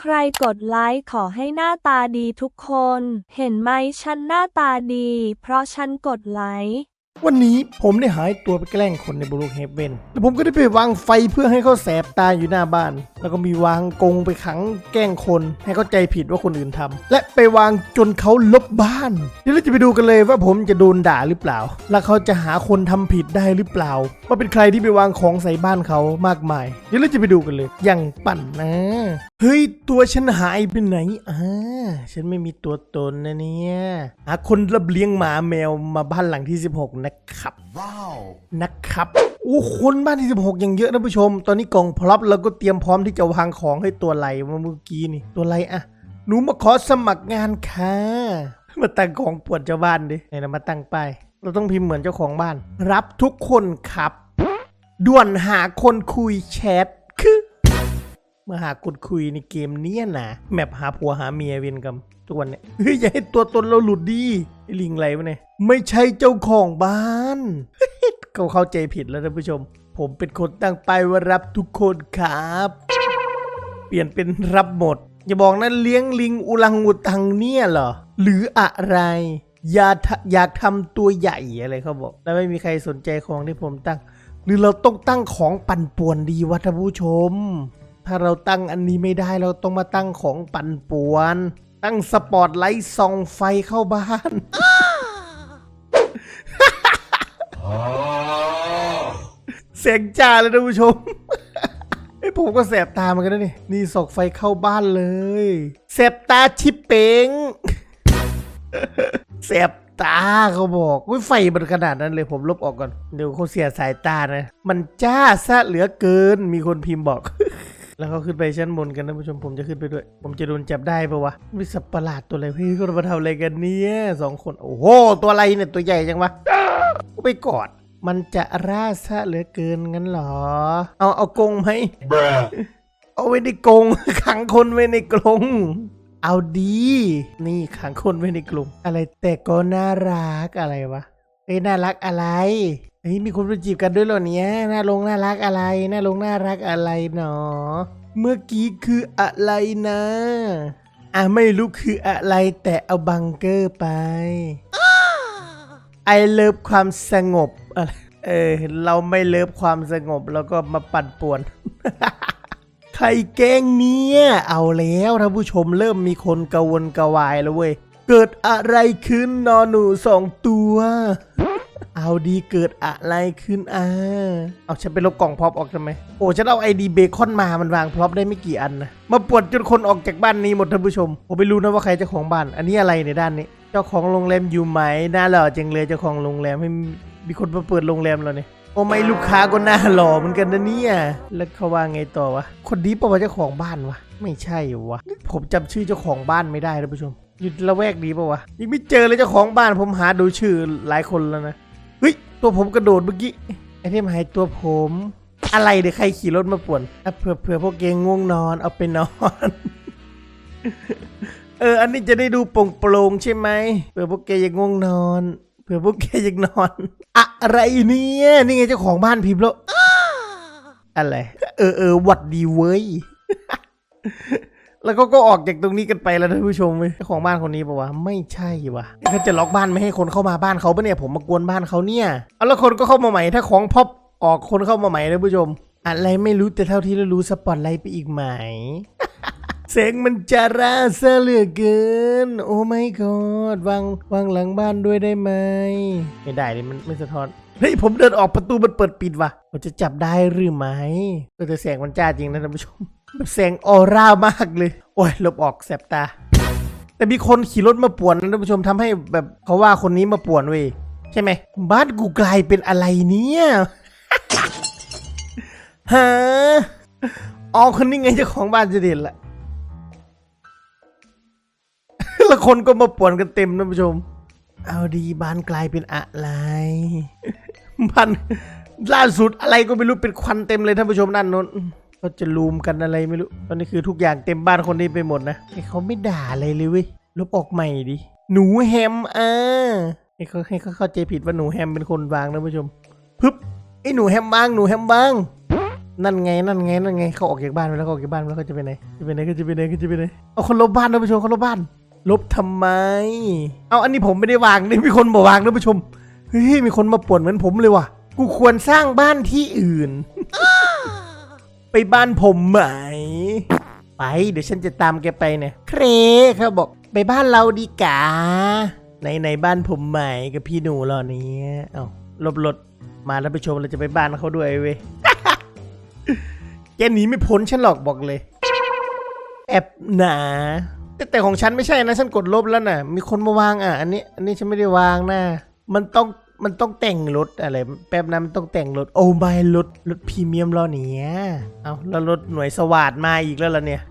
ใครกดไลค์ขอให้หน้าตาดีทุกคน เห็นไหมฉันหน้าตาดี เพราะฉันกดไลค์ วันนี้ผมได้หายตัวไปแกล้งคนในบรูเฮเบนแล้วผมก็ได้ไปวางไฟเพื่อให้เขาแสบตาอยู่หน้าบ้าน แล้วก็มีวางกงไปขังแกล้งคน ให้เขาใจผิดว่าคนอื่นทำและไปวางจนเขาลบบ้าน เดี๋ยวเราจะไปดูกันเลยว่าผมจะโดนด่าหรือเปล่า และเขาจะหาคนทำผิดได้หรือเปล่า ว่าเป็นใครที่ไปวางของใส่บ้านเขามากมาย เดี๋ยวเราจะไปดูกันเลย อย่างปั่นนะ เฮ้ยตัวฉันหายไปไหนอ่าฉันไม่มีตัวตนนะเนี่ยหาคนรับเลี้ยงหมาแมวมาบ้านหลังที่ 16นะครับ Wow. นะครับ โอ้คนบ้านที่ 16 ยังเยอะนะผู้ชม ตอนนี้กล่องพร็อพเราก็เตรียมพร้อมที่จะวางของให้ตัวไหลมาเมื่อกี้นี่ ตัวไหลอะหนูมาขอสมัครงานค่ะ มาตั้งของปวดเจ้าบ้านดิไหนเรามาตั้งป้ายเราต้องพิมพ์เหมือนเจ้าของบ้าน รับทุกคนครับ ด่วนหาคนคุยแชทคือ มาหาคนคุยในเกมเนี้ยนะแมปหาผัวหาเมียเวียนกันทุกวันเนี่ยเฮ้ยอย่าให้ตัวตนเราหลุดดีลิงไรวะเนี่ยไม่ใช่เจ้าของบ้านเขาเข้าใจผิดแล้วท่านผู้ชม ผมเป็นคนตั้งไปว่ารับทุกคนครับ เปลี่ยนเป็นรับหมด อย่าบอกนะเลี้ยงลิงอุลังอุตังเนี่ยเหรอหรืออะไรอยาทะอยากทำตัวใหญ่อะไรเขาบอก แล้วไม่มีใครสนใจของที่ผมตั้ง หรือเราต้องตั้งของปั่นป่วนดีวะท่านผู้ชม ถ้าเราตั้งอันนี้ไม่ได้เราต้องมาตั้งของปั่นป่วน ตั้งสปอตไลท์ส่องไฟเข้าบ้าน เสียงจ้าเลยท่านผู้ชมไอผมก็แสบตาเหมือนกันนะนี่นี่ส่องไฟเข้าบ้านเลยแสบตาชิปเป๋งแสบตาเขาบอกอุ้ยไฟมันขนาดนั้นเลยผมลบออกก่อน เดี๋ยวเขาเสียสายตานะ มันจ้าซะเหลือเกินมีคนพิมพ์บอก แล้วเขาขึ้นไปชั้นบนกันท่านผู้ชมผมจะขึ้นไปด้วย ผมจะโดนจับได้ปะวะวิสัตว์ประหลาดตัวอะไรพี่ก็มาทำอะไรกันเนี่ยสองคนโอ้โหตัวอะไรเนี่ยตัวใหญ่จังวะก็ไปกอดมันจะร่าซะเหลือเกินงั้นเหรอ เอาเอากรงไหม Bruh. เอาไว้ในกรงขังคนไว้ในกรงเอาดี นี่ขังคนไว้ในกรงอะไรแต่ก็น่ารักอะไรวะ เอ้ยน่ารักอะไรเฮ้ยมีคนไปจีบกันด้วยเหรอเนี่ยน่าลงน่ารักอะไรน่าลงน่ารักอะไรหนอ เมื่อกี้คืออะไรนะอะไม่รู้คืออะไรแต่เอาบังเกอร์ไปไอเลิฟความสงบอะไรเออเราไม่เลิฟความสงบแล้วก็มาปั่นป่วน ใครแกล้งเนี่ย เอาแล้วท่านผู้ชมเริ่มมีคนกระวนกระวายแล้วเว้ย เกิดอะไรขึ้นนอนหนูสองตัว เอาดีเกิดอะไรขึ้นอ่าเอาฉันไปลบกล่องพร็อพออกทำไม โอ้ฉันเอาไอดีเบคอนมามันวางพร็อพได้ไม่กี่อันนะมาปวดจนคนออกจากบ้านนี้หมดท่านผู้ชมผมไม่รู้นะว่าใครเจ้าของบ้าน อันนี้อะไรในด้านนี้ เจ้าของโรงแรมอยู่ไหมน่าหล่อจังเลยเจ้าของโรงแรมให้มีคนมาเปิดโรงแรมเราเนี่ยโอ้ไม่ลูกค้าก็น่าหล่อเหมือนกันนะเนี่ย แล้วเขาว่าไงต่อวะ คนนี้ปะวะเจ้าของบ้านวะ ไม่ใช่วะ ผมจำชื่อเจ้าของบ้านไม่ได้ท่านผู้ชม อยู่ละแวกนี้ปะวะยังไม่เจอเลยเจ้าของบ้านผมหาดูชื่อหลายคนแล้วนะเฮ้ยตัวผมกระโดดเมื่อกี้ไอเทมหายตัวผม อะไรเดี๋ยวใครขี่รถมาป่วนอะเผื่อเผื่อพวกเกงง่วงนอนเอาไปนอนเออ อันนี้จะได้ดูโปร่งๆใช่ไหมเผื่อพวกแกยังง่วงนอน เผื่อพวกแกยังนอน อะไรเนี่ย นี่ไงเจ้าของบ้านพิมพ์แล้วอะไร เออเออหวัดดีเว้ย แล้วก็ก็ออกจากตรงนี้กันไปแล้วท่านผู้ชมเว้ยเจ้าของบ้านคนนี้ปะวะไม่ใช่วะเขาจะล็อกบ้านไม่ให้คนเข้ามาบ้านเขาปะเนี่ยผมมากวนบ้านเขาเนี่ยเอาแล้วคนก็เข้ามาใหม่ถ้าของพอปออกคนเข้ามาใหม่ท่านผู้ชม อะไรไม่รู้แต่เท่าที่เรารู้สปอตไลท์ไปอีกไหมเสียงมันจะร่าซะเหลือเกิน โอ้ไม่กอดวางวางหลังบ้านด้วยได้ไหมไม่ได้เลยมันไม่สะท้อนเฮ้ยผมเดินออกประตูมันเปิดปิดว่ะเราจะจับได้หรือไม่เออแต่แสงมันจ้าจริงนะท่านผู้ชม แบบแสงออร่ามากเลย โอ้ยลบออกแสบตา แต่มีคนขี่รถมาป่วนนะท่านผู้ชมทำให้แบบเขาว่าคนนี้มาป่วนเว้ยใช่ไหมบ้านกูกลายเป็นอะไรเนี่ยฮะอ๋อคนนี้ไงเจ้าของบ้านจะเด่นละแล้วคนก็มาป่วนกันเต็มท่านผู้ชม เอาดีบ้านกลายเป็นอะไรบ้านล่าสุดอะไรก็ไม่รู้เป็นควันเต็มเลยท่านผู้ชมด้านน้น ก็จะลูมกันอะไรไม่รู้ ตอนนี้คือทุกอย่างเต็มบ้านคนนี้ไปหมดนะไอ้เขาไม่ด่าอะไรเลยเว้ย ลบออกใหม่ดิ หนูแฮมอ่าให้เขาให้เขาเข้าใจผิดว่าหนูแฮมเป็นคนวางนะผู้ชมพึบไอ้หนูแฮมบ้าง หนูแฮมบ้าง นั่นไง นั่นไง นั่นไง เขาออกจากบ้านไปแล้วเขาออกจากบ้านไปแล้วเขาจะไปไหน จะไปไหนเขาจะไปไหนเขาจะไปไหน เอาคนลบบ้านท่านผู้ชมเขาลบบ้าน ลบทำไม เอาอันนี้ผมไม่ได้วางนี่มีคนมาวางท่านผู้ชม เฮ้ย มีคนมาป่วนเหมือนผมเลยว่ะ กูควรสร้างบ้านที่อื่น ไปบ้านผมไหม ไป เดี๋ยวฉันจะตามแกไปเนี่ยเครเขาบอกไปบ้านเราดีกาในในบ้านผมใหม่กับพี่หนูเหรอนี้เอาลบรถมาแล้วไปชมเราจะไปบ้านเขาด้วยเว้ย แกหนีไม่พ้นฉันหรอกบอกเลย แอบหนาแต่แต่ของฉันไม่ใช่นะ ฉันกดลบแล้วนะ่ะ มีคนมาวางอะ อันนี้ อันนี้ฉันไม่ได้วางนะ มันต้อง มันต้องแต่งรถอะไร แป๊บนั้นมันต้องแต่งรถ โอ้ไม่รถรถพรีเมียมล้อเนี้ยเอาแล้วรถหน่วยสวัสดมาอีกแล้วล่ะเนี่ย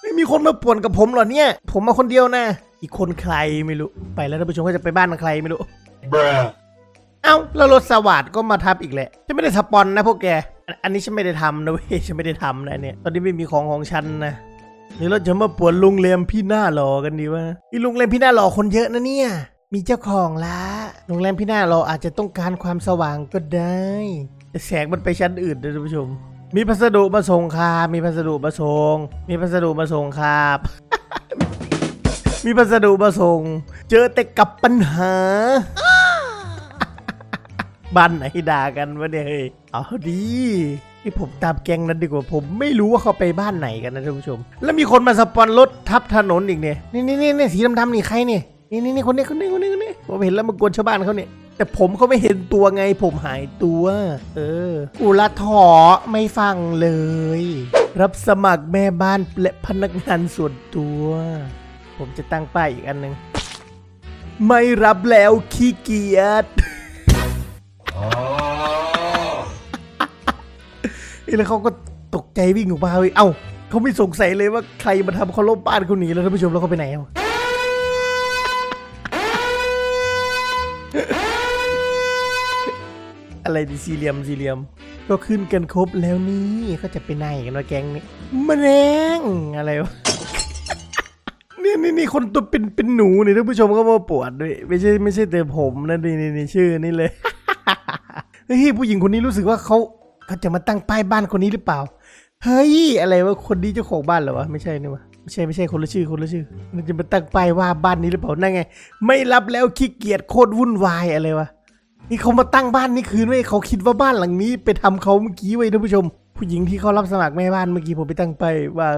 ไม่มีคนมาป่วนกับผมเหรอเนี่ย ผมมาคนเดียวนะ อีกคนใครไม่รู้ ไปแล้วท่านผู้ชมก็จะไปบ้านใครไม่รู้ Bruh. เอ้าแล้วรถสวัสดก็มาทับอีกแหละฉันไม่ได้สปอนนะพวกแก อันอันนี้ฉันไม่ได้ทำนะเว้ยฉันไม่ได้ทำนะเนี่ย ตอนนี้ไม่มีของของฉันนะ หรือเราจะมาปวนลุงเลมพี่หน้าหล่อกันดีวะอีลุงเลมพี่หน้าหล่อคนเยอะนะเนี่ย มีเจ้าของละโรงแรมพี่หน้าหล่อาจจะต้องการความสว่างก็ได้แต่แสงมันไปชั้นอื่นนะท่านผู้ชม มีพัสดุมาส่งครับมีพัสดุมาส่ง มีพัสดุมาส่งครับ มีพัสดุมาส่ง เจอแต่กับปัญหา บ้านไหนด่ากันวะเนี่ยเฮ้ยเอาดีนี่ผมตามแกงนั้นดีกว่าผมไม่รู้ว่าเขาไปบ้านไหนกันนะท่านผู้ชม แล้วมีคนมาสปอนรถทับถนนอีกเนี่ยนี่นี่นี่นี่สีดำๆนี่ใครเนี่ย นี่นี่นี่คนนี้คนนี้คนนี้คนนี้ผมเห็นแล้วมันกวนชาวบ้านเขาเนี่ยแต่ผมเขาไม่เห็นตัวไง ผมหายตัว เออกูละถอไม่ฟังเลย รับสมัครแม่บ้านและพนักงานส่วนตัว ผมจะตั้งป้ายอีกอันหนึ่งไม่รับแล้วขี้เกียจอ้ยแล้วเขาก็ตกใจวิ่งออกมาเว้ยเอ้าเขาไม่สงสัยเลยว่าใครมาทำเขาลบบ้านเขาหนีแล้วท่านผู้ชมแล้วเขาไปไหนอะ อะไรดิสี่เหลี่ยมสี่เหลี่ยม ก็ขึ้นกันครบแล้วนี่เขาจะไปไหนกันวะแก๊งนี้แมลงอะไรวะนี่นี่นี่คนตัวเป็นเป็นหนูนี่ท่านผู้ชมก็มาปวดด้วยไม่ใช่ไม่ใช่แต่ผมนะนี่นี่นี่ชื่อนี่เลยเฮ้ยผู้หญิงคนนี้รู้สึกว่าเขาเขาจะมาตั้งป้ายบ้านคนนี้หรือเปล่า เฮ้ย อะไรวะคนนี้เจ้าของบ้านเหรอวะไม่ใช่นี่วะไม่ใช่ไม่ใช่คนละชื่อคนละชื่อ มันจะมาตั้งป้ายว่าบ้านนี้หรือเปล่านั่นไง ไม่รับแล้วขี้เกียจโคตรวุ่นวายอะไรวะ นี่เขามาตั้งบ้านนี่คืนไว้เขาคิดว่าบ้านหลังนี้ ไปทำเขาเมื่อกี้ไว้ท่านผู้ชม ผู้หญิงที่เขารับสมัครแม่บ้านเมื่อกี้ผมไปตั้งไปว่า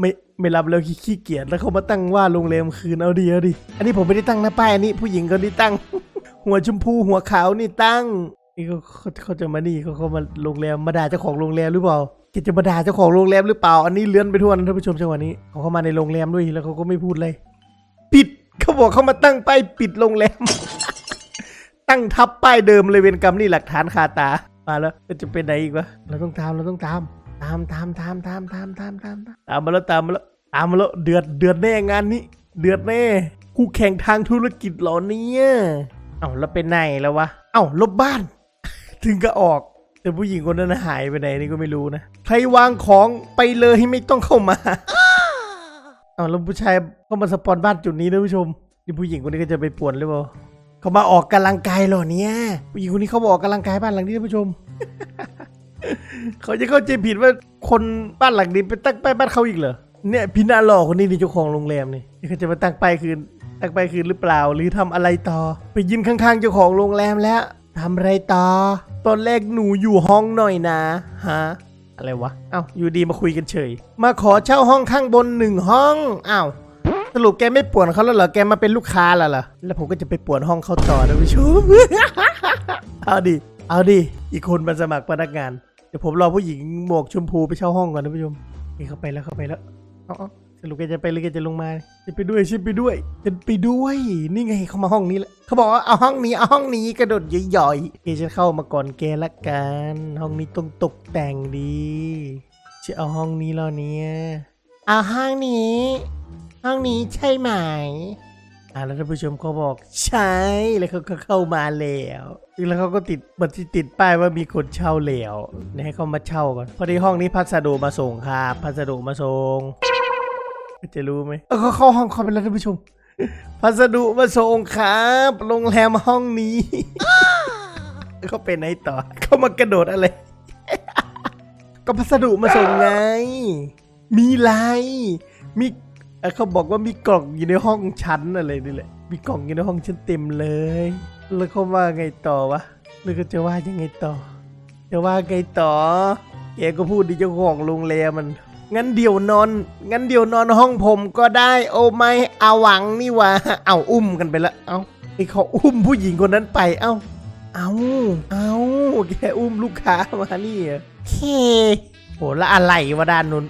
ไม่ไม่รับแล้วขี้เกียจแล้วเขามาตั้งว่าโรงแรมคืนเอาดีเอาดีอันนี้ผมไม่ได้ตั้งนะป้ายอันนี้ผู้หญิงคนนี้ตั้ง หัวชมพูหัวขาวนี่ตั้งนี่เขาเขาจะมานี่เขาเขามาโรงแรมมาด่าเจ้าของโรงแรมหรือเปล่าแกจะมาด่าเจ้าของโรงแรมหรือเปล่า อันนี้เลื่อนไปทั่วนะท่านผู้ชมจังหวะนี้เขาเข้ามาในโรงแรมด้วยแล้วเขาก็ไม่พูดเลย ปิดเขาบอกเขามาตั้งไปปิดโรงแรม ตั้งทับป้ายเดิมเลยเวรกรรมนี่หลักฐานคาตา มาแล้วก็จะไปไหนอีกวะ เราต้องตามเราต้องตามตาม ตามตามตามตามตามตามตามตามมาแล้วตามมาแล้วตามมาแล้วเดือดเดือดแน่งานนี้ เดือดแน่คู่แข่งทางธุรกิจเหรอเนี่ยเอ้าแล้วเป็นไหนแล้ววะ เอ้าลบบ้าน ถึงก็ออกแต่ผู้หญิงคนนั้นหายไปไหนนี่ก็ไม่รู้นะ ใครวางของไปเลยไม่ต้องเข้ามาเอาแล้วผู้ชายเข้ามาสปอนบ้านจุดนี้นะผู้ชมนี่ผู้หญิงคนนี้ก็จะไปป่วนหรือเปล่า เขามาออกกำลังกายเหรอเนี่ยผู้หญิงคนนี้เขามาออกกำลังกายบ้านหลังนี้ท่านผู้ชม เขาจะเข้าใจผิดว่าคนบ้านหลังนี้ไปตั้งป้ายบ้านเขาอีกเหรอเนี่ยพี่นาหล่อคนนี้นี่เจ้าของโรงแรมนี่เขาจะมาตั้งป้ายคืนตั้งป้ายคืนหรือเปล่า หรือทำอะไรต่อ ไปยินข้างๆเจ้าของโรงแรมแล้วทำอะไรต่อ ตอนแรกหนูอยู่ห้องหน่อยนะฮะอะไรวะ เอ้าอยู่ดีมาคุยกันเฉย มาขอเช่าห้องข้างบนหนึ่งห้องอ้าว สรุปแกไม่ป่วนเขาแล้วเหรอ แกมาเป็นลูกค้าแล้วเหรอ แล้วผมก็จะไปป่วนห้องเขาต่อนะผู้ชม เอาดิ เอาดิ อีกคนมาสมัครพนักงาน เดี๋ยวผมรอผู้หญิงหมวกชมพูไปเช่าห้องก่อนนะผู้ชมนี่เข้าไปแล้วเข้าไปแล้วอาเอสรุปแกจะไปหรือแกจะลงมาจะไปด้วยชิไปด้วยจะไปด้วย นี่ไงเขามาห้องนี้แล้วเขาบอกว่าเอาห้องนี้เอาห้องนี้กระโดดย่อยๆแกจะเข้ามาก่อนแกละกัน ห้องนี้ต้องตกแต่งดีจะเอาห้องนี้แล้วเนี่ย เอาห้องนี้ ห้องนี้ใช่ไหมอ่าแล้วท่านผู้ชมเขาบอกใช่แล้วเขาก็เข้ามาแล้วแล้วเขาก็ติดบัตรที่ติดป้ายว่ามีคนเช่าแล้วเนี่ยให้เขามาเช่าก่อนพอดีห้องนี้พัสดุมาส่งครับพัสดุมาส่งจะรู้ไหมเออเขาเข้าห้องเขาไปแล้วท่านผู้ชม พัสดุมาส่งครับโรงแรมห้องนี้เขาไปไหนต่อเขามากระโดดอะไร ก็พัสดุมาส่งไง มีไลมีเขาบอกว่ามีกล่องอยู่ในห้องฉันอะไรนี่แหละ มีกล่องอยู่ในห้องฉันเต็มเลย แล้วเขาว่าไงต่อวะ แล้วก็จะว่ายังไงต่อ จะว่าไงต่อ แกก็พูดดีเจ้าของโรงแรมมัน งั้นเดี๋ยวนอน งั้นเดี๋ยวนอนห้องผมก็ได้ โอ้ไม่อาหวังนี่วะ เอาอุ้มกันไปละ เอาไอเขาอุ้มผู้หญิงคนนั้นไป เอาเอาเอาแกอุ้มลูกค้ามานี่เหรอเคโหแล้วอะไรวะด้านนู้น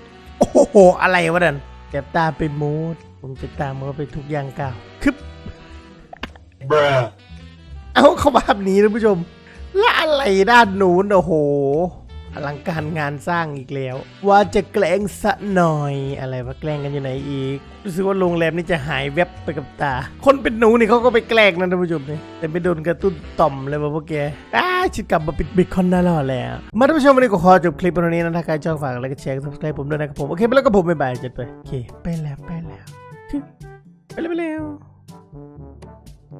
โอ้โห อะไรวะดันแกตามไปมูดผมจะตามเขาไปทุกอย่างก้าวคึบ Bruh. เอาเข้ามาแบบนี้นะผู้ชม และอะไรด้านนู้นโอ้โห อลังการงานสร้างอีกแล้ว ว่าจะแกล้งสะหน่อยอะไรวะแกล้งกันอยู่ไหนอีกรู้สึกว่าโรงแรมนี่จะหายแวบไปกับตา คนเป็นหนูนี่เขาก็ไปแกล้งนะท่านผู้ชมนี่แต่ไปโดนกระตุ้นต่อมเลยว่ะพวกแกอ้าชิดกลับมาปิดบิคอนได้แล้วแหละมาท่านผู้ชมวันนี้ก็ขอจบคลิปตรงนี้นะถ้าใครชอบฝากอะไรก็แชร์ซับสไครต์ผมด้วยนะครับผมโอเคไปแล้วก็ผมบ๊ายบายจัดไปโอเคไปแล้วไปแล้วไปแล้วไปแล้ว